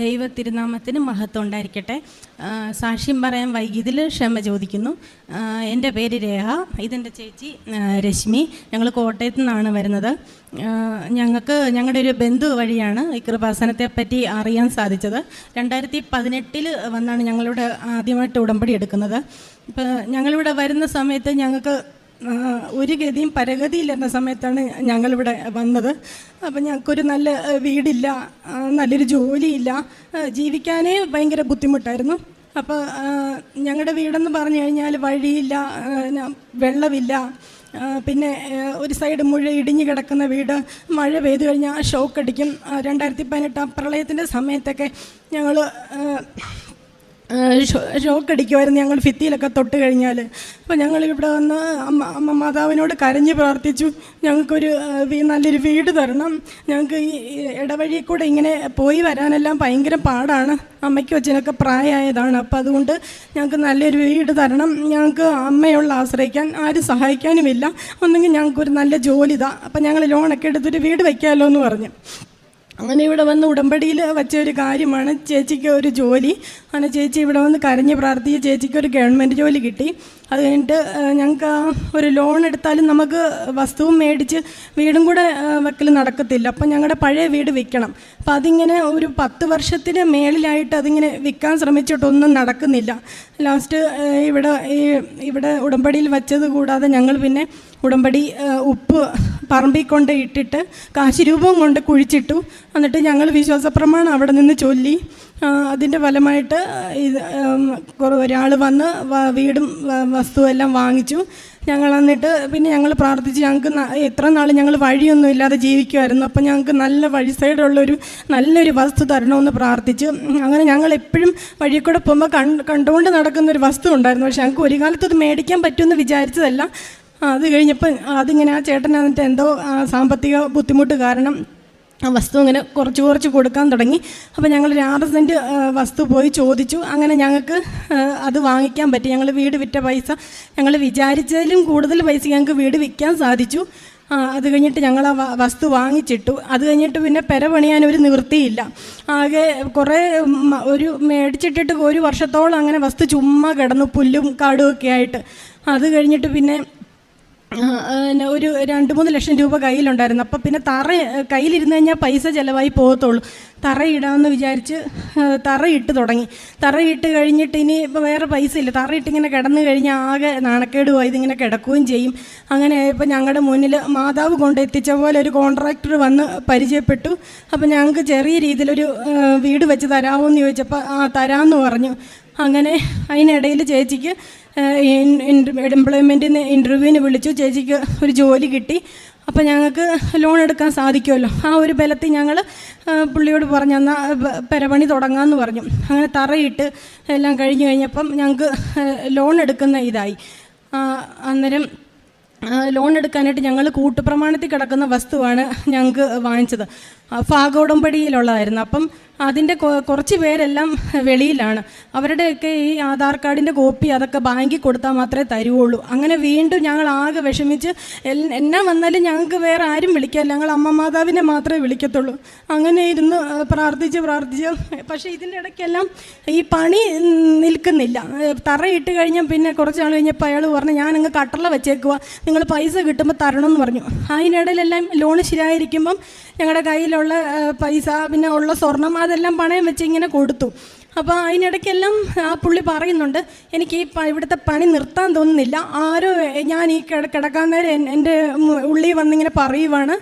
ദൈവ തിരുനാമത്തിന് മഹത്വം ഉണ്ടായിരിക്കട്ടെ. സാക്ഷ്യം പറയാൻ വൈകിതിൽ ക്ഷമ ചോദിക്കുന്നു. എന്റെ പേര് രേഖ ഇതെന്റെ ചേച്ചി രശ്മി. ഞങ്ങൾ കോട്ടയത്തു നിന്നാണ് വരുന്നത്. ഞങ്ങൾക്ക് ഞങ്ങളുടെ ഒരു ബന്ധു വഴിയാണ് ഈ കൃപാസനത്തെ പറ്റി അറിയാൻ സാധിച്ചത്. രണ്ടായിരത്തി പതിനെട്ടിൽ വന്നാണ് ഞങ്ങളിവിടെ ആദ്യമായിട്ട് ഉടമ്പടി എടുക്കുന്നത്. ഇപ്പോൾ ഞങ്ങളിവിടെ വരുന്ന സമയത്ത് ഞങ്ങൾക്ക് ഒരു ഗതിയും പരഗതിയില്ലെന്ന സമയത്താണ് ഞങ്ങളിവിടെ വന്നത്. അപ്പം ഞങ്ങൾക്കൊരു നല്ല വീടില്ല നല്ലൊരു ജോലിയില്ല ജീവിക്കാനേ ഭയങ്കര ബുദ്ധിമുട്ടായിരുന്നു. അപ്പോൾ ഞങ്ങളുടെ വീടെന്ന് പറഞ്ഞു കഴിഞ്ഞാൽ വഴിയില്ല വെള്ളമില്ല പിന്നെ ഒരു സൈഡ് മുഴുവൻ ഇടിഞ്ഞു കിടക്കുന്ന വീട് മഴ പെയ്തു കഴിഞ്ഞാൽ ഷോക്ക് അടിക്കും രണ്ടായിരത്തി പതിനെട്ട് പ്രളയത്തിന്റെ സമയത്തൊക്കെ ഞങ്ങൾ ഷോക്ക് അടിക്കുമായിരുന്നു ഞങ്ങൾ ഭിത്തിയിലൊക്കെ തൊട്ട് കഴിഞ്ഞാൽ അപ്പോൾ ഞങ്ങൾ ഇവിടെ വന്ന് അമ്മ അമ്മ മാതാവിനോട് കരഞ്ഞ് പ്രാർത്ഥിച്ചു. ഞങ്ങൾക്കൊരു നല്ലൊരു വീട് തരണം. ഞങ്ങൾക്ക് ഈ ഇടവഴി കൂടെ ഇങ്ങനെ പോയി വരാനെല്ലാം ഭയങ്കര പാടാണ്. അമ്മയ്ക്കും അച്ഛനൊക്കെ പ്രായമായതാണ്. അപ്പോൾ അതുകൊണ്ട് ഞങ്ങൾക്ക് നല്ലൊരു വീട് തരണം. ഞങ്ങൾക്ക് അമ്മയുള്ള ആശ്രയിക്കാൻ ആരും സഹായിക്കാനുമില്ല. ഒന്നെങ്കിൽ ഞങ്ങൾക്കൊരു നല്ല ജോലി ഇതാ. അപ്പം ഞങ്ങൾ ലോണൊക്കെ എടുത്തൊരു വീട് വയ്ക്കാമല്ലോ എന്ന് പറഞ്ഞു. അങ്ങനെ ഇവിടെ വന്ന് ഉടമ്പടിയിൽ വെച്ച ഒരു കാര്യമാണ്. ചേച്ചിക്ക് ഒരു ജോലി. അങ്ങനെ ചേച്ചി ഇവിടെ വന്ന് കരഞ്ഞ് പ്രാർത്ഥിച്ച് ചേച്ചിക്ക് ഒരു ഗവൺമെന്റ് ജോലി കിട്ടി. അത് കഴിഞ്ഞിട്ട് ഞങ്ങൾക്ക് ഒരു ലോൺ എടുത്താലും നമുക്ക് വസ്തുവും മേടിച്ച് വീടും കൂടെ വെക്കൽ നടക്കത്തില്ല. അപ്പം ഞങ്ങളുടെ പഴയ വീട് വിൽക്കണം. അപ്പം അതിങ്ങനെ ഒരു പത്ത് വർഷത്തിന് മേളിലായിട്ട് അതിങ്ങനെ വിൽക്കാൻ ശ്രമിച്ചിട്ടൊന്നും നടക്കുന്നില്ല. ലാസ്റ്റ് ഇവിടെ ഈ ഇവിടെ ഉടമ്പടിയിൽ വെച്ചത് കൂടാതെ ഞങ്ങൾ പിന്നെ ഉടമ്പടി ഉപ്പ് പറമ്പിൽ കൊണ്ട് ഇട്ടിട്ട് കാശിരൂപം കൊണ്ട് കുഴിച്ചിട്ടു. എന്നിട്ട് ഞങ്ങൾ വിശ്വാസപ്രമാണം അവിടെ നിന്ന് ചൊല്ലി അതിന്റെ ഫലമായിട്ട് ഇത് ഒരാൾ വന്ന് വീടും വസ്തുവെല്ലാം വാങ്ങിച്ചു. ഞങ്ങൾ എന്നിട്ട് പിന്നെ ഞങ്ങൾ പ്രാർത്ഥിച്ച് ഞങ്ങൾക്ക് എത്ര നാൾ ഞങ്ങൾ വഴിയൊന്നും ഇല്ലാതെ ജീവിക്കുമായിരുന്നു അപ്പം ഞങ്ങൾക്ക് നല്ല വഴി സൈഡുള്ളൊരു നല്ലൊരു വസ്തു തരണമെന്ന് പ്രാർത്ഥിച്ച്. അങ്ങനെ ഞങ്ങൾ എപ്പോഴും വഴിയിൽ പോകുമ്പോൾ കണ്ട് കണ്ടുകൊണ്ട് നടക്കുന്ന ഒരു വസ്തു ഉണ്ടായിരുന്നു. പക്ഷെ ഞങ്ങൾക്ക് ഒരു കാലത്ത് അത് മേടിക്കാൻ പറ്റുമെന്ന് വിചാരിച്ചതല്ല. അത് കഴിഞ്ഞപ്പോൾ അതിങ്ങനെ ആ ചേട്ടൻ എന്നിട്ട് എന്തോ സാമ്പത്തിക ബുദ്ധിമുട്ട് കാരണം ആ വസ്തു ഇങ്ങനെ കുറച്ച് കുറച്ച് കൊടുക്കാൻ തുടങ്ങി. അപ്പോൾ ഞങ്ങൾ ഒരു ആറ് സെന്റ് വസ്തു പോയി ചോദിച്ചു. അങ്ങനെ ഞങ്ങൾക്ക് അത് വാങ്ങിക്കാൻ പറ്റി. ഞങ്ങൾ വീട് വിറ്റ പൈസ ഞങ്ങൾ വിചാരിച്ചതിലും കൂടുതൽ പൈസ ഞങ്ങൾക്ക് വീട് വിൽക്കാൻ സാധിച്ചു. അത് കഴിഞ്ഞിട്ട് ഞങ്ങൾ ആ വസ്തു വാങ്ങിച്ചിട്ടു. അത് കഴിഞ്ഞിട്ട് പിന്നെ പെര പണിയാൻ ഒരു നിവൃത്തിയില്ല. ആകെ കുറേ ഒരു മേടിച്ചിട്ടിട്ട് ഒരു വർഷത്തോളം അങ്ങനെ വസ്തു ചുമ്മാ കിടന്നു. പുല്ലും കാടുമൊക്കെ ആയിട്ട്. അത് കഴിഞ്ഞിട്ട് പിന്നെ ഒരു രണ്ട് മൂന്ന് ലക്ഷം രൂപ കയ്യിലുണ്ടായിരുന്നു. അപ്പം പിന്നെ തറ കയ്യിലിരുന്ന് കഴിഞ്ഞാൽ പൈസ ചിലവായി പോകത്തുള്ളൂ. തറയിടാമെന്ന് വിചാരിച്ച് തറയിട്ട് തുടങ്ങി. തറയിട്ട് കഴിഞ്ഞിട്ട് ഇനി ഇപ്പോൾ വേറെ പൈസ ഇല്ല. തറയിട്ടിങ്ങനെ ഇങ്ങനെ കിടന്നു കഴിഞ്ഞാൽ ആകെ നാണക്കേടുമായി ഇതിങ്ങനെ കിടക്കുകയും ചെയ്യും. അങ്ങനെ ഇപ്പോൾ ഞങ്ങളുടെ മുന്നിൽ മാതാവ് കൊണ്ടെത്തിച്ച പോലെ ഒരു കോൺട്രാക്ടർ വന്ന് പരിചയപ്പെട്ടു. അപ്പോൾ ഞങ്ങൾക്ക് ചെറിയ രീതിയിലൊരു വീട് വെച്ച് തരാമോ എന്ന് ചോദിച്ചപ്പോൾ ആ തരാമെന്ന് പറഞ്ഞു. അങ്ങനെ അതിനിടയിൽ ചേച്ചിക്ക് എംപ്ലോയ്മെന്റിന് ഇന്റർവ്യൂവിന് വിളിച്ചു. ചേച്ചിക്ക് ഒരു ജോലി കിട്ടി. അപ്പോൾ ഞങ്ങൾക്ക് ലോൺ എടുക്കാൻ സാധിക്കുമല്ലോ. ആ ഒരു ബലത്തിൽ ഞങ്ങൾ പുള്ളിയോട് പറഞ്ഞു എന്നാൽ പെരപണി തുടങ്ങാമെന്ന് പറഞ്ഞു. അങ്ങനെ തറയിട്ട് എല്ലാം കഴിഞ്ഞ് കഴിഞ്ഞപ്പം ഞങ്ങൾക്ക് ലോൺ എടുക്കുന്ന ഇതായി. അന്നേരം ലോൺ എടുക്കാനായിട്ട് ഞങ്ങൾ കൂട്ടുപ്രമാണത്തിൽ കിടക്കുന്ന വസ്തുവാണ് ഞങ്ങൾക്ക് വാങ്ങിച്ചത്. ആ, ഭാഗോടമ്പടിയിലുള്ളതായിരുന്നു അപ്പം അതിന്റെ കുറച്ച് പേരെല്ലാം വെളിയിലാണ്. അവരുടെയൊക്കെ ഈ ആധാർ കാർഡിന്റെ കോപ്പി അതൊക്കെ ബാങ്കിൽ കൊടുത്താൽ മാത്രമേ തരുവുള്ളൂ. അങ്ങനെ വീണ്ടും ഞങ്ങൾ ആകെ വിഷമിച്ച് എന്നാ വന്നാലും ഞങ്ങൾക്ക് വേറെ ആരും വിളിക്കാറില്ല. ഞങ്ങൾ അമ്മ മാതാവിനെ മാത്രമേ വിളിക്കത്തുള്ളൂ. അങ്ങനെ ഇരുന്ന് പ്രാർത്ഥിച്ച് പ്രാർത്ഥിച്ച്. പക്ഷേ ഇതിന്റെ ഇടയ്ക്കെല്ലാം ഈ പണി നിൽക്കുന്നില്ല. തറയിട്ട് കഴിഞ്ഞാൽ പിന്നെ കുറച്ച് നാൾ കഴിഞ്ഞപ്പോൾ അയാൾ പറഞ്ഞു ഞാൻ അങ്ങ് കട്ടള വെച്ചേക്കുക നിങ്ങൾ പൈസ കിട്ടുമ്പോൾ തരണം എന്ന് പറഞ്ഞു. അതിനിടയിലെല്ലാം ലോൺ ശരിയായിരിക്കുമ്പം ഞങ്ങളുടെ കയ്യിലുള്ള പൈസ പിന്നെ ഉള്ള സ്വർണം അതെല്ലാം പണയം വെച്ച് ഇങ്ങനെ കൊടുത്തു. അപ്പോൾ അതിനിടയ്ക്കെല്ലാം ആ പുള്ളി പറയുന്നുണ്ട് എനിക്ക് ഈ ഇവിടുത്തെ പണി നിർത്താൻ തോന്നുന്നില്ല. ആരോ ഞാൻ ഈ കിട കിടക്കാൻ നേരം എൻ- എന്റെ ഉള്ളി വന്നിങ്ങനെ പറയുവാണ്.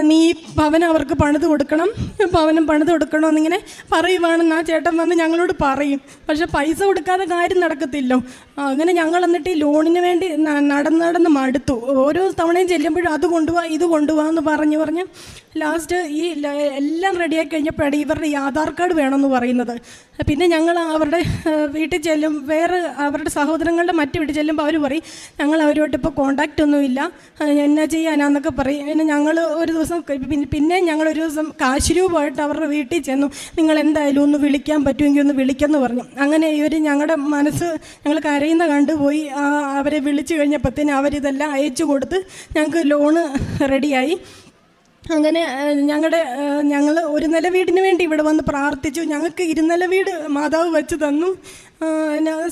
നീ ഭവനം അവർക്ക് പണിത് കൊടുക്കണം. ഭവനം പണിത് കൊടുക്കണമെന്നിങ്ങനെ പറയുവാണെന്ന് ആ ചേട്ടൻ വന്ന് ഞങ്ങളോട് പറയും. പക്ഷെ പൈസ കൊടുക്കാതെ കാര്യം നടക്കത്തില്ലോ. അങ്ങനെ ഞങ്ങൾ എന്നിട്ട് ഈ ലോണിന് വേണ്ടി നടന്ന് നടന്ന് മടുത്തു. ഓരോ തവണയും ചെല്ലുമ്പോഴും അത് കൊണ്ടുപോവാ ഇത് കൊണ്ടുപോകാമെന്ന് എന്ന് പറഞ്ഞ് പറഞ്ഞ് ലാസ്റ്റ് ഈ എല്ലാം റെഡിയാക്കി കഴിഞ്ഞപ്പോഴാണ് ഇവരുടെ ഈ ആധാർ കാർഡ് വേണമെന്ന് പറയുന്നത്. പിന്നെ ഞങ്ങൾ അവരുടെ വീട്ടിൽ ചെല്ലും വേറെ അവരുടെ സഹോദരങ്ങളുടെ മറ്റു വീട്ടിൽ ചെല്ലുമ്പോൾ അവർ പറയും ഞങ്ങൾ അവരോട്ട് ഇപ്പോൾ കോണ്ടാക്റ്റ് ഒന്നുമില്ല എന്നാ ചെയ്യാനാന്നൊക്കെ പറയും. പിന്നെ ഞങ്ങൾ ഒരു ദിവസം പിന്നെ- ഞങ്ങൾ ഒരു ദിവസം കാശിരൂപമായിട്ട് അവരുടെ വീട്ടിൽ ചെന്നു. നിങ്ങൾ എന്തായാലും ഒന്ന് വിളിക്കാൻ പറ്റുമെങ്കിൽ ഒന്ന് വിളിക്കെന്ന് പറഞ്ഞു. അങ്ങനെ ഇവർ ഞങ്ങളുടെ മനസ്സ് ഞങ്ങൾ കരയുന്ന കണ്ടുപോയി അവരെ വിളിച്ചു കഴിഞ്ഞപ്പോഴത്തേന് അവരിതെല്ലാം അയച്ചു കൊടുത്ത് ഞങ്ങൾക്ക് ലോണ് റെഡിയായി അങ്ങനെ ഞങ്ങളുടെ ഞങ്ങൾ ഒരു നില വീടിന് വേണ്ടി ഇവിടെ വന്ന് പ്രാർത്ഥിച്ചു. ഞങ്ങൾക്ക് ഇരുനില വീട് മാതാവ് വെച്ച് തന്നു.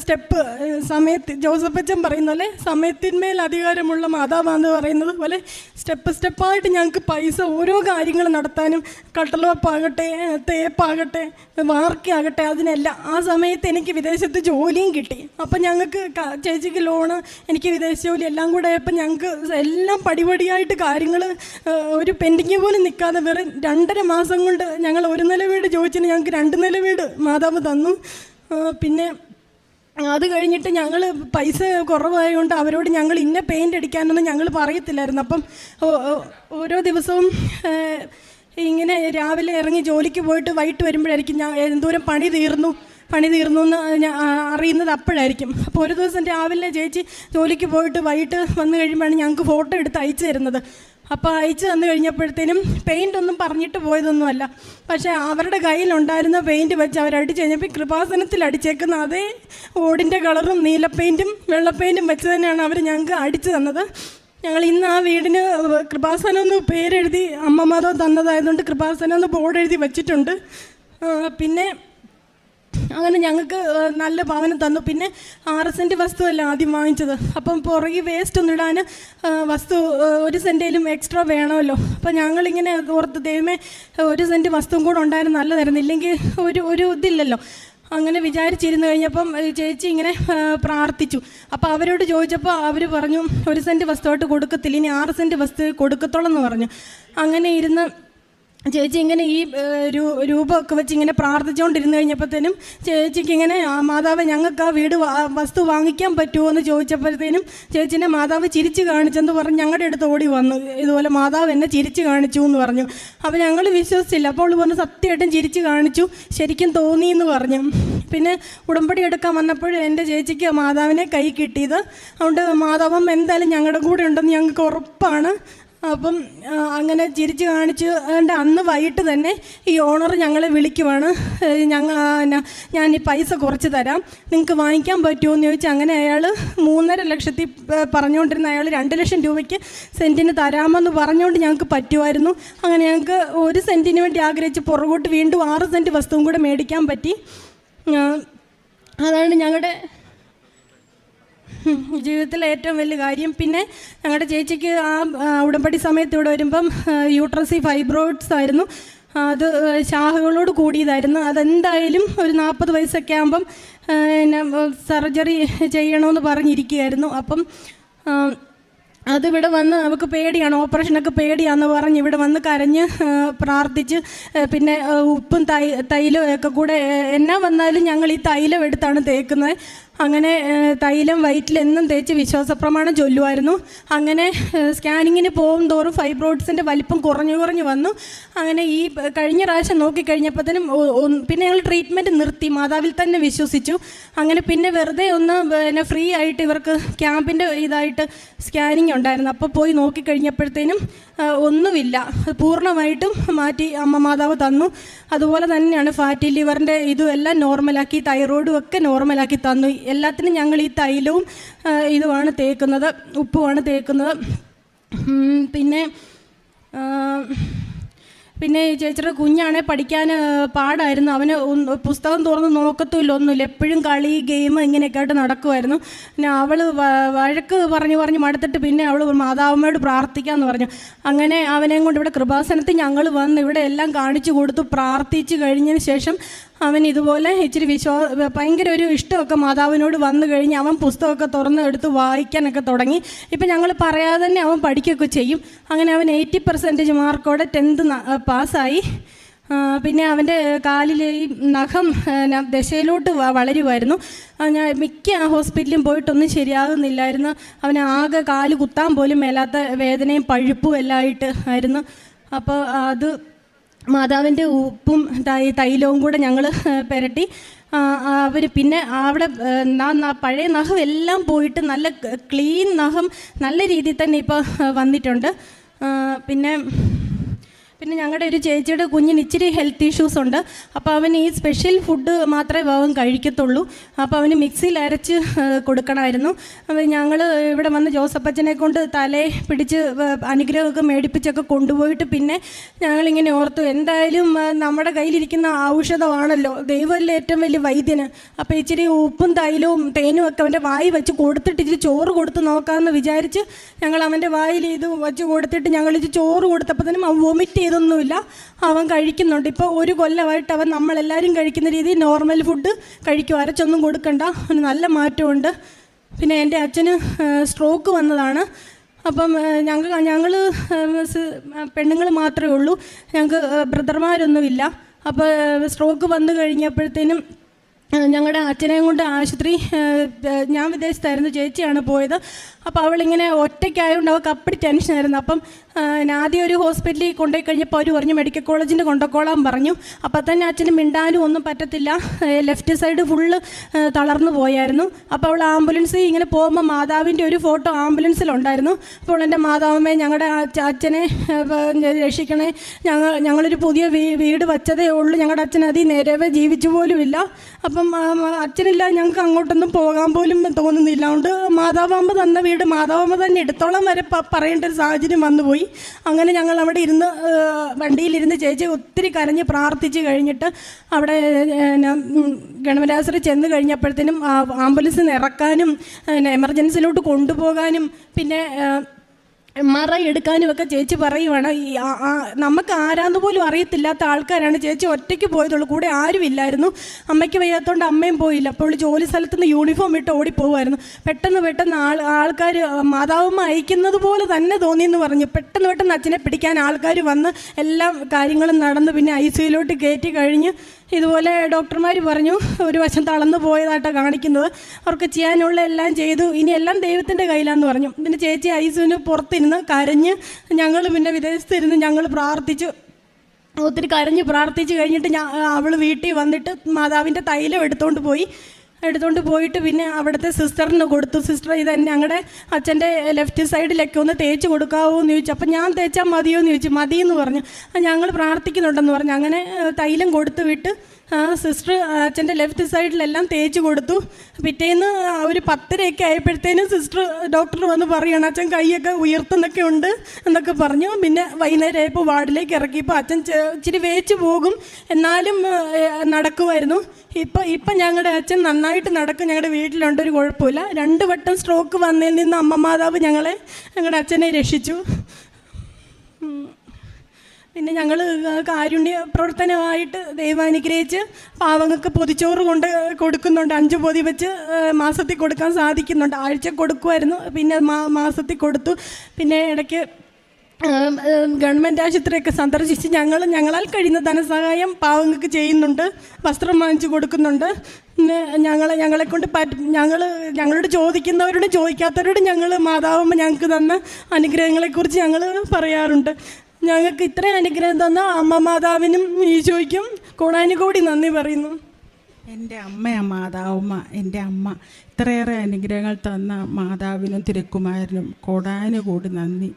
സ്റ്റെപ്പ് സമയത്ത് ജോസഫ് അച്ഛൻ പറയുന്ന പോലെ സമയത്തിന്മേൽ അധികാരമുള്ള മാതാവാന്ന് പറയുന്നത് പോലെ സ്റ്റെപ്പ് സ്റ്റെപ്പായിട്ട് ഞങ്ങൾക്ക് പൈസ ഓരോ കാര്യങ്ങൾ നടത്താനും കട്ടലുവപ്പാകട്ടെ തേപ്പാകട്ടെ വാർക്കയാകട്ടെ അതിനെല്ലാം. ആ സമയത്ത് എനിക്ക് വിദേശത്ത് ജോലിയും കിട്ടി. അപ്പം ഞങ്ങൾക്ക് ചേച്ചിക്ക് ലോണ് എനിക്ക് വിദേശ ജോലി എല്ലാം കൂടെ ആയപ്പോൾ ഞങ്ങൾക്ക് എല്ലാം പടിപടിയായിട്ട് കാര്യങ്ങൾ ഒരു പെൻഡിങ് പോലും നിൽക്കാതെ വെറും രണ്ടര മാസം കൊണ്ട് ഞങ്ങൾ ഒരു നില വീട് ചോദിച്ചിന് ഞങ്ങൾക്ക് രണ്ട് നില വീട് മാതാവ് തന്നു. പിന്നെ അത് കഴിഞ്ഞിട്ട് ഞങ്ങൾ പൈസ കുറവായതുകൊണ്ട് അവരോട് ഞങ്ങൾ ഇന്ന പെയിന്റ് അടിക്കാനൊന്നും ഞങ്ങൾ പറയത്തില്ലായിരുന്നു. അപ്പം ഓരോ ദിവസവും ഇങ്ങനെ രാവിലെ ഇറങ്ങി ജോലിക്ക് പോയിട്ട് വൈകിട്ട് വരുമ്പോഴായിരിക്കും ഞാൻ എന്തോരം പണി തീർന്നു പണി തീർന്നു എന്ന് അറിയുന്നത് അപ്പോഴായിരിക്കും. അപ്പോൾ ഒരു ദിവസം രാവിലെ ചേച്ചി ജോലിക്ക് പോയിട്ട് വൈകിട്ട് വന്നു കഴിയുമ്പോഴാണ് ഞങ്ങൾക്ക് ഫോട്ടോ എടുത്ത് അയച്ചു തരുന്നത്. അപ്പോൾ അയച്ചു തന്നു കഴിഞ്ഞപ്പോഴത്തേനും പെയിന്റ് ഒന്നും പറഞ്ഞിട്ട് പോയതൊന്നുമല്ല പക്ഷേ അവരുടെ കയ്യിലുണ്ടായിരുന്ന പെയിന്റ് വെച്ച് അവർ അടിച്ചു കഴിഞ്ഞപ്പോൾ കൃപാസനത്തിൽ അടിച്ചേക്കുന്ന അതേ ഓടിന്റെ കളറും നീല പെയിന്റും വെള്ള പെയിന്റും വെച്ച് തന്നെയാണ് അവർ ഞങ്ങൾക്ക് അടിച്ചു തന്നത്. ഞങ്ങൾ ഇന്ന് ആ വീടിന് കൃപാസനം എന്ന് പേരെഴുതി അമ്മമാരോ തന്നതായതുകൊണ്ട് കൃപാസനം എന്ന് ബോർഡ് എഴുതി വെച്ചിട്ടുണ്ട്. പിന്നെ അങ്ങനെ ഞങ്ങൾക്ക് നല്ല ഭവനം തന്നു. പിന്നെ ആറ് സെന്റ് വസ്തുവല്ല ആദ്യം വാങ്ങിച്ചത്. അപ്പം പുറകെ വേസ്റ്റ് ഒന്നും ഇടാൻ വസ്തു ഒരു സെന്റേലും എക്സ്ട്രാ വേണമല്ലോ. അപ്പം ഞങ്ങളിങ്ങനെ ഓർത്ത് ദൈവമേ ഒരു സെന്റ് വസ്തുവും കൂടെ ഉണ്ടായിരുന്നു നല്ലതായിരുന്നു. ഇല്ലെങ്കിൽ ഒരു ഒരു ഇതില്ലല്ലോ. അങ്ങനെ വിചാരിച്ചിരുന്ന് കഴിഞ്ഞപ്പം ചേച്ചി ഇങ്ങനെ പ്രാർത്ഥിച്ചു. അപ്പോൾ അവരോട് ചോദിച്ചപ്പോൾ അവർ പറഞ്ഞു ഒരു സെന്റ് വസ്തുവായിട്ട് കൊടുക്കത്തില്ല. ഇനി ആറ് സെന്റ് വസ്തു കൊടുക്കത്തോളെന്ന് പറഞ്ഞു. അങ്ങനെ ഇരുന്ന് ചേച്ചി ഇങ്ങനെ ഈ രൂപമൊക്കെ വെച്ച് ഇങ്ങനെ പ്രാർത്ഥിച്ചുകൊണ്ടിരുന്ന് കഴിഞ്ഞപ്പോഴത്തേനും ചേച്ചിക്ക് ഇങ്ങനെ "ആ, മാതാവ് ഞങ്ങൾക്ക് ആ വീട് വസ്തു വാങ്ങിക്കാൻ പറ്റുമോ? എന്ന് ചോദിച്ചപ്പോഴത്തേനും ചേച്ചിനെ മാതാവ് ചിരിച്ചു കാണിച്ചെന്ന് പറഞ്ഞ് ഞങ്ങളുടെ അടുത്ത് ഓടി വന്നു. ഇതുപോലെ മാതാവ് എന്നെ ചിരിച്ചു കാണിച്ചു എന്ന് പറഞ്ഞു. അപ്പോൾ ഞങ്ങൾ വിശ്വസിച്ചില്ല. അപ്പോൾ പറഞ്ഞു സത്യമായിട്ടും ചിരിച്ചു കാണിച്ചു. ശരിക്കും തോന്നി എന്ന് പറഞ്ഞു. പിന്നെ ഉടമ്പടി എടുക്കാൻ വന്നപ്പോൾ എന്റെ ചേച്ചിക്ക് മാതാവിനെ കൈ കിട്ടിയത്. അതുകൊണ്ട് മാതാവം എന്തായാലും ഞങ്ങളുടെ കൂടെ ഉണ്ടെന്ന് ഞങ്ങൾക്ക് ഉറപ്പാണ്. അപ്പം അങ്ങനെ ചിരിച്ച് കാണിച്ച് അന്ന് വൈകിട്ട് തന്നെ ഈ ഓണർ ഞങ്ങളെ വിളിക്കുവാണ്. ഞങ്ങൾ ഞാൻ ഈ പൈസ കുറച്ച് തരാം. നിങ്ങൾക്ക് വാങ്ങിക്കാൻ പറ്റുമോ എന്ന് ചോദിച്ചാൽ അങ്ങനെ അയാൾ മൂന്നര ലക്ഷത്തി പറഞ്ഞുകൊണ്ടിരുന്ന അയാൾ രണ്ട് ലക്ഷം രൂപയ്ക്ക് സെന്റിന് തരാമെന്ന് പറഞ്ഞുകൊണ്ട് ഞങ്ങൾക്ക് പറ്റുമായിരുന്നു. അങ്ങനെ ഞങ്ങൾക്ക് ഒരു സെന്റിന് വേണ്ടി ആഗ്രഹിച്ച് പുറകോട്ട് വീണ്ടും ആറ് സെന്റ് വസ്തുവും കൂടെ മേടിക്കാൻ പറ്റി. അതാണ് ഞങ്ങളുടെ ജീവിതത്തിലെ ഏറ്റവും വലിയ കാര്യം. പിന്നെ ഞങ്ങളുടെ ചേച്ചിക്ക് ആ ഉടമ്പടി സമയത്ത് ഇവിടെ വരുമ്പം യൂട്രസി ഫൈബ്രോയിഡ്സ് ആയിരുന്നു. അത് ശാഖകളോട് കൂടിയതായിരുന്നു. അതെന്തായാലും ഒരു നാൽപ്പത് വയസ്സൊക്കെ ആകുമ്പം പിന്നെ സർജറി ചെയ്യണമെന്ന് പറഞ്ഞിരിക്കുകയായിരുന്നു. അപ്പം അതിവിടെ വന്ന് അവൾക്ക് പേടിയാണ് ഓപ്പറേഷനൊക്കെ പേടിയാന്ന് പറഞ്ഞ് ഇവിടെ വന്ന് കരഞ്ഞ് പ്രാർത്ഥിച്ച് പിന്നെ ഉപ്പും തൈ തൈലവും ഒക്കെ കൂടെ എന്നാ വന്നാലും ഞങ്ങൾ ഈ തൈലം എടുത്താണ് തേക്കുന്നത്. അങ്ങനെ തൈലം വയറ്റിൽ എന്നും തേച്ച് വിശ്വാസപ്രമാണം ചൊല്ലുമായിരുന്നു. അങ്ങനെ സ്കാനിങ്ങിന് പോകും തോറും ഫൈബ്രോയിഡ്സിന്റെ വലിപ്പം കുറഞ്ഞു കുറഞ്ഞു വന്നു. അങ്ങനെ ഈ കഴിഞ്ഞ പ്രാവശ്യം നോക്കിക്കഴിഞ്ഞപ്പോഴത്തേനും പിന്നെ ഞങ്ങൾ ട്രീറ്റ്മെന്റ് നിർത്തി മാതാവിൽ തന്നെ വിശ്വസിച്ചു. അങ്ങനെ പിന്നെ വെറുതെ ഒന്ന് പിന്നെ ഫ്രീ ആയിട്ട് ഇവർക്ക് ക്യാമ്പിന്റെ ഇതായിട്ട് സ്കാനിങ് ഉണ്ടായിരുന്നു. അപ്പോൾ പോയി നോക്കിക്കഴിഞ്ഞപ്പോഴത്തേനും ഒന്നുമില്ല. പൂർണമായിട്ടും മാറ്റി അമ്മ മാതാവ് തന്നു. അതുപോലെ തന്നെയാണ് ഫാറ്റി ലിവറിന്റെ ഇതും എല്ലാം നോർമലാക്കി തൈറോയിഡും ഒക്കെ നോർമലാക്കി തന്നു. എല്ലാത്തിനും ഞങ്ങൾ ഈ തൈലവും ഇതുമാണ് തേക്കുന്നത് ഉപ്പുമാണ് തേക്കുന്നത്. പിന്നെ പിന്നെ ചേച്ചിയുടെ കുഞ്ഞാണെ പഠിക്കാൻ പാടായിരുന്നു. അവന് പുസ്തകം തുറന്ന് നോക്കത്തുമില്ല ഒന്നുമില്ല. എപ്പോഴും കളി ഗെയിം ഇങ്ങനെയൊക്കെ ആയിട്ട് നടക്കുമായിരുന്നു പിന്നെ അവൾ വഴക്ക് പറഞ്ഞു പറഞ്ഞ് മടുത്തിട്ട് പിന്നെ അവൾ മാതാവമ്മയോട് പ്രാർത്ഥിക്കാമെന്ന് പറഞ്ഞു. അങ്ങനെ അവനെയും കൊണ്ട് ഇവിടെ കൃപാസനത്തിൽ ഞങ്ങൾ വന്ന് ഇവിടെ എല്ലാം കാണിച്ചു കൊടുത്തു പ്രാർത്ഥിച്ച് കഴിഞ്ഞതിന് ശേഷം അവൻ ഇതുപോലെ ഇച്ചിരി വിശ്വാ ഭയങ്കര ഒരു ഇഷ്ടമൊക്കെ മാതാവിനോട് വന്നു കഴിഞ്ഞ് അവൻ പുസ്തകമൊക്കെ തുറന്ന് എടുത്ത് വായിക്കാനൊക്കെ തുടങ്ങി. ഇപ്പം ഞങ്ങൾ പറയാതെ തന്നെ അവൻ പഠിക്കുകയൊക്കെ ചെയ്യും. അങ്ങനെ അവൻ എയ്റ്റി പെർസെന്റേജ് മാർക്കോടെ ടെൻത്ത് പാസ്സായി. പിന്നെ അവന്റെ കാലിലെ ഈ നഖം ദശയിലോട്ട് വളരുമായിരുന്നു ഞാൻ മിക്ക ഹോസ്പിറ്റലും പോയിട്ടൊന്നും ശരിയാകുന്നില്ലായിരുന്നു. അവന് ആകെ കാൽ കുത്താൻ പോലും മേലാത്ത വേദനയും പഴുപ്പും എല്ലാം ആയിട്ട് ആയിരുന്നു. അപ്പോൾ അത് മാതാവിന്റെ ഉപ്പും തൈ തൈലവും കൂടെ ഞങ്ങൾ പുരട്ടി. അവർ പിന്നെ അവിടെ പഴയ നഖം എല്ലാം പോയിട്ട് നല്ല ക്ലീൻ നഖം നല്ല രീതിയിൽ തന്നെ ഇപ്പോൾ വന്നിട്ടുണ്ട്. പിന്നെ പിന്നെ ഞങ്ങളുടെ ഒരു ചേച്ചിയുടെ കുഞ്ഞിന് ഇച്ചിരി ഹെൽത്ത് ഇഷ്യൂസ് ഉണ്ട്. അപ്പോൾ അവന് ഈ സ്പെഷ്യൽ ഫുഡ് മാത്രമേ അവൻ കഴിക്കത്തുള്ളൂ. അപ്പോൾ അവന് മിക്സിയിൽ അരച്ച് കൊടുക്കണമായിരുന്നു. അപ്പോൾ ഞങ്ങൾ ഇവിടെ വന്ന് ജോസപ്പച്ചനെ കൊണ്ട് തലേ പിടിച്ച് അനുഗ്രഹമൊക്കെ മേടിപ്പിച്ചൊക്കെ കൊണ്ടുപോയിട്ട് പിന്നെ ഞങ്ങളിങ്ങനെ ഓർത്തു എന്തായാലും നമ്മുടെ കയ്യിലിരിക്കുന്ന ഔഷധമാണല്ലോ. ദൈവമല്ലേ ഏറ്റവും വലിയ വൈദ്യന്. അപ്പോൾ ഇച്ചിരി ഉപ്പും തൈലവും തേനും ഒക്കെ അവന്റെ വായി വെച്ച് കൊടുത്തിട്ട് ഇച്ചിരി ചോറ് കൊടുത്ത് നോക്കാമെന്ന് വിചാരിച്ച് ഞങ്ങൾ അവന്റെ വായിൽ ഇത് വെച്ച് കൊടുത്തിട്ട് ഞങ്ങൾ ഇച്ചിരി ചോറ് കൊടുത്തപ്പോൾ തന്നെ വൊമിറ്റ് ചെയ്തൊന്നുമില്ല. അവൻ കഴിക്കുന്നുണ്ട്. ഇപ്പോൾ ഒരു കൊല്ലമായിട്ട് അവൻ നമ്മളെല്ലാവരും കഴിക്കുന്ന രീതിയിൽ നോർമൽ ഫുഡ് കഴിക്കും. അരച്ചൊന്നും കൊടുക്കണ്ട. അവന് നല്ല മാറ്റമുണ്ട്. പിന്നെ എന്റെ അച്ഛന് സ്ട്രോക്ക് വന്നതാണ്. അപ്പം ഞങ്ങൾ ഞങ്ങൾ പെണ്ണുങ്ങൾ മാത്രമേ ഉള്ളൂ. ഞങ്ങൾക്ക് ബ്രദർമാരൊന്നുമില്ല. അപ്പോൾ സ്ട്രോക്ക് വന്നു കഴിഞ്ഞപ്പോഴത്തേനും ഞങ്ങളുടെ അച്ഛനെയും കൊണ്ട് ആശുപത്രി ഞാൻ വിദേശത്തായിരുന്നു. ചേച്ചിയാണ് പോയത്. അപ്പോൾ അവളിങ്ങനെ ഒറ്റയ്ക്കായതുകൊണ്ട് അവൾക്ക് അപ്പടി ടെൻഷനായിരുന്നു അപ്പം ആദ്യം ഒരു ഹോസ്പിറ്റലിൽ കൊണ്ടുപോയി കഴിഞ്ഞപ്പോൾ അവർ പറഞ്ഞു മെഡിക്കൽ കോളേജിന്റെ കൊണ്ടുപോയിക്കോളാൻ പറഞ്ഞു. അപ്പോൾ തന്നെ അച്ഛന് മിണ്ടാനും ഒന്നും പറ്റത്തില്ല. ലെഫ്റ്റ് സൈഡ് ഫുള്ള് തളർന്നു പോയായിരുന്നു. അപ്പോൾ അവൾ ആംബുലൻസിൽ ഇങ്ങനെ പോകുമ്പോൾ മാതാവിന്റെ ഒരു ഫോട്ടോ ആംബുലൻസിലുണ്ടായിരുന്നു അപ്പോൾ എന്റെ മാതാവമ്മേ ഞങ്ങളുടെ അച്ഛനെ രക്ഷിക്കണേ. ഞങ്ങൾ ഞങ്ങളൊരു പുതിയ വീട് വച്ചതേ ഉള്ളൂ. ഞങ്ങളുടെ അച്ഛൻ അതിൽ നേരവേ ജീവിച്ചു പോലുമില്ല അപ്പം അച്ഛനില്ല ഞങ്ങൾക്ക് അങ്ങോട്ടൊന്നും പോകാൻ പോലും തോന്നുന്നില്ല. അതുകൊണ്ട് മാതാവാകുമ്പോൾ തന്ന വീട് മാതാവാമ്പ തന്നെ എടുത്തോളം വരെ പറയേണ്ട ഒരു സാഹചര്യം വന്നുപോയി. അങ്ങനെ ഞങ്ങൾ അവിടെ ഇരുന്ന് വണ്ടിയിലിരുന്ന് ചേച്ചി ഒത്തിരി കരഞ്ഞ് പ്രാർത്ഥിച്ച് കഴിഞ്ഞിട്ട് അവിടെ ഗവൺമെന്റ് ചെന്ന് കഴിഞ്ഞപ്പോഴത്തേനും ആംബുലൻസിൽ ഇറക്കാനും എമർജൻസിലോട്ട് കൊണ്ടുപോകാനും പിന്നെ എം ആർ ഐ എടുക്കാനും ഒക്കെ ചേച്ചി പറയുവാണ് നമുക്ക് ആരാന്ന് പോലും അറിയത്തില്ലാത്ത ആൾക്കാരാണ്. ചേച്ചി ഒറ്റയ്ക്ക് പോയതുള്ളൂ കൂടെ ആരുമില്ലായിരുന്നു അമ്മയ്ക്ക് വയ്യാത്തതുകൊണ്ട് അമ്മയും പോയില്ല. അപ്പോൾ ജോലി സ്ഥലത്ത് നിന്ന് യൂണിഫോം ഇട്ട് ഓടിപ്പോവായിരുന്നു പെട്ടെന്ന് പെട്ടെന്ന് ആൾ ആൾക്കാർ മാതാവമ്മ അയക്കുന്നത് പോലെ തന്നെ തോന്നിയെന്ന് പറഞ്ഞു. പെട്ടെന്ന് പെട്ടെന്ന് അച്ഛനെ പിടിക്കാൻ ആൾക്കാർ വന്ന് എല്ലാ കാര്യങ്ങളും നടന്ന് പിന്നെ ഐ സിയിലോട്ട് കയറ്റി കഴിഞ്ഞ് ഇതുപോലെ ഡോക്ടർമാർ പറഞ്ഞു ഒരു വശം തളർന്നു പോയതായിട്ടാണ് കാണിക്കുന്നത്. അവർക്ക് ചെയ്യാനുള്ള എല്ലാം ചെയ്തു. ഇനി എല്ലാം ദൈവത്തിന്റെ കയ്യിലാന്ന് പറഞ്ഞു. പിന്നെ ചേച്ചി ഐസുവിന് പുറത്തിരുന്ന് കരഞ്ഞ് ഞങ്ങൾ പിന്നെ വിദേശത്തിരുന്ന് ഞങ്ങൾ പ്രാർത്ഥിച്ചു. ഒത്തിരി കരഞ്ഞ് പ്രാർത്ഥിച്ച് കഴിഞ്ഞിട്ട് ഞാൻ അവൾ വീട്ടിൽ വന്നിട്ട് മാതാവിന്റെ തൈലം എടുത്തുകൊണ്ട് പോയി. എടുത്തുകൊണ്ട് പോയിട്ട് പിന്നെ അവിടുത്തെ സിസ്റ്ററിന് കൊടുത്തു. സിസ്റ്റർ ഇത് ഞങ്ങളുടെ അച്ഛന്റെ ലെഫ്റ്റ് സൈഡിലൊക്കെ ഒന്ന് തേച്ച് കൊടുക്കാവോ എന്ന് ചോദിച്ചു. അപ്പം ഞാൻ തേച്ചാൽ മതിയോ എന്ന് ചോദിച്ചു. മതിയെന്ന് പറഞ്ഞു. ഞങ്ങൾ പ്രാർത്ഥിക്കുന്നുണ്ടെന്ന് പറഞ്ഞു. അങ്ങനെ തൈലം കൊടുത്തു വിട്ട് സിസ്റ്റർ അച്ഛന്റെ ലെഫ്റ്റ് സൈഡിലെല്ലാം തേച്ച് കൊടുത്തു. പിറ്റേന്ന് ഒരു പത്തരയൊക്കെ ആയപ്പോഴത്തേനും സിസ്റ്റർ ഡോക്ടർ വന്ന് പറയണം അച്ഛൻ കൈയൊക്കെ ഉയർത്തുന്നൊക്കെ ഉണ്ട് എന്നൊക്കെ പറഞ്ഞു. പിന്നെ വൈകുന്നേരം ആയപ്പോൾ വാർഡിലേക്ക് ഇറക്കിയപ്പോൾ അച്ഛൻ ഇച്ചിരി വേച്ച് പോകും. എന്നാലും നടക്കുമായിരുന്നു ഇപ്പം ഇപ്പം ഞങ്ങളുടെ അച്ഛൻ നന്നായിട്ട് നടക്കും. ഞങ്ങളുടെ വീട്ടിലുണ്ട് ഒരു കുഴപ്പമില്ല. രണ്ട് വട്ടം സ്ട്രോക്ക് വന്നതിൽ നിന്ന് അമ്മമാതാവ് ഞങ്ങളെ ഞങ്ങളുടെ അച്ഛനെ രക്ഷിച്ചു. പിന്നെ ഞങ്ങൾ കാരുണ്യ പ്രവർത്തനമായിട്ട് ദൈവം അനുഗ്രഹിച്ച് പാവങ്ങൾക്ക് പൊതിച്ചോറ് കൊണ്ട് കൊടുക്കുന്നുണ്ട്. അഞ്ച് പൊതി വെച്ച് മാസത്തിൽ കൊടുക്കാൻ സാധിക്കുന്നുണ്ട്. ആഴ്ച കൊടുക്കുമായിരുന്നു പിന്നെ മാസത്തിൽ കൊടുത്തു. പിന്നെ ഇടയ്ക്ക് ഗവൺമെന്റ് ആശുപത്രിയൊക്കെ സന്ദർശിച്ച് ഞങ്ങൾ ഞങ്ങളാൽ കഴിയുന്ന ധനസഹായം പാവങ്ങൾക്ക് ചെയ്യുന്നുണ്ട്. വസ്ത്രം വാങ്ങിച്ചു കൊടുക്കുന്നുണ്ട്. പിന്നെ ഞങ്ങളെ കൊണ്ട് പറ്റ ഞങ്ങൾ ഞങ്ങളോട് ചോദിക്കുന്നവരോടും ചോദിക്കാത്തവരോടും ഞങ്ങൾ മാതാവമ്മ ഞങ്ങൾക്ക് തന്ന അനുഗ്രഹങ്ങളെക്കുറിച്ച് ഞങ്ങൾ പറയാറുണ്ട്. ഞങ്ങൾക്ക് ഇത്രയും അനുഗ്രഹം തന്ന അമ്മ മാതാവിനും ഈശോയ്ക്കും കോടാനുകോടി നന്ദി പറയുന്നു. എന്റെ അമ്മയാണ് മാതാവുമ്മ എന്റെ അമ്മ ഇത്രയേറെ അനുഗ്രഹങ്ങൾ തന്ന മാതാവിനും തിരുക്കുമാരനും കോടാനുകൂടി നന്ദി.